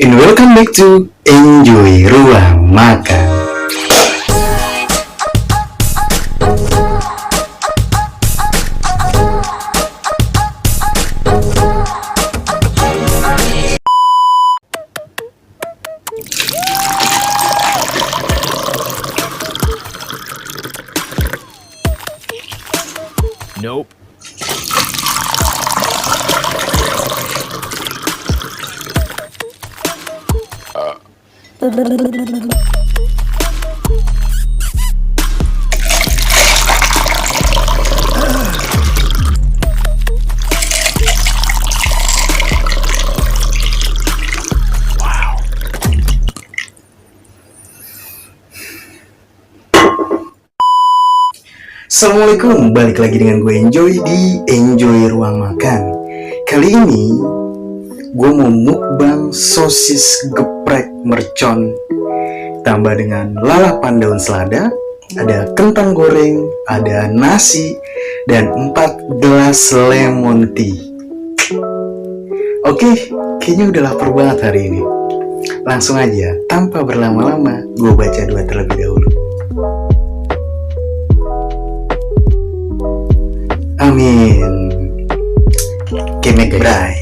and welcome back to Enjoy Ruang Makan. Assalamualaikum, balik lagi dengan gue Enjoy di Enjoy Ruang Makan. Kali ini gue mau mukbang sosis geprek mercon tambah dengan lalapan daun selada, ada kentang goreng, ada nasi, dan 4 gelas lemon tea. Oke, kayaknya udah lapar banget hari ini. Langsung aja, tanpa berlama-lama, gue baca dua terlebih dahulu. Amin. Kemek Bray.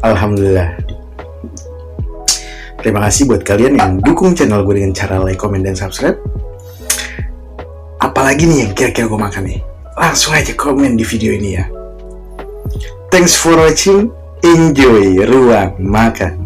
Alhamdulillah. Terima kasih buat kalian yang dukung channel gue dengan cara like, comment, dan subscribe. Apalagi nih yang kira-kira gue makan nih? Langsung aja komen di video ini ya. Thanks for watching. Enjoy ruang makan.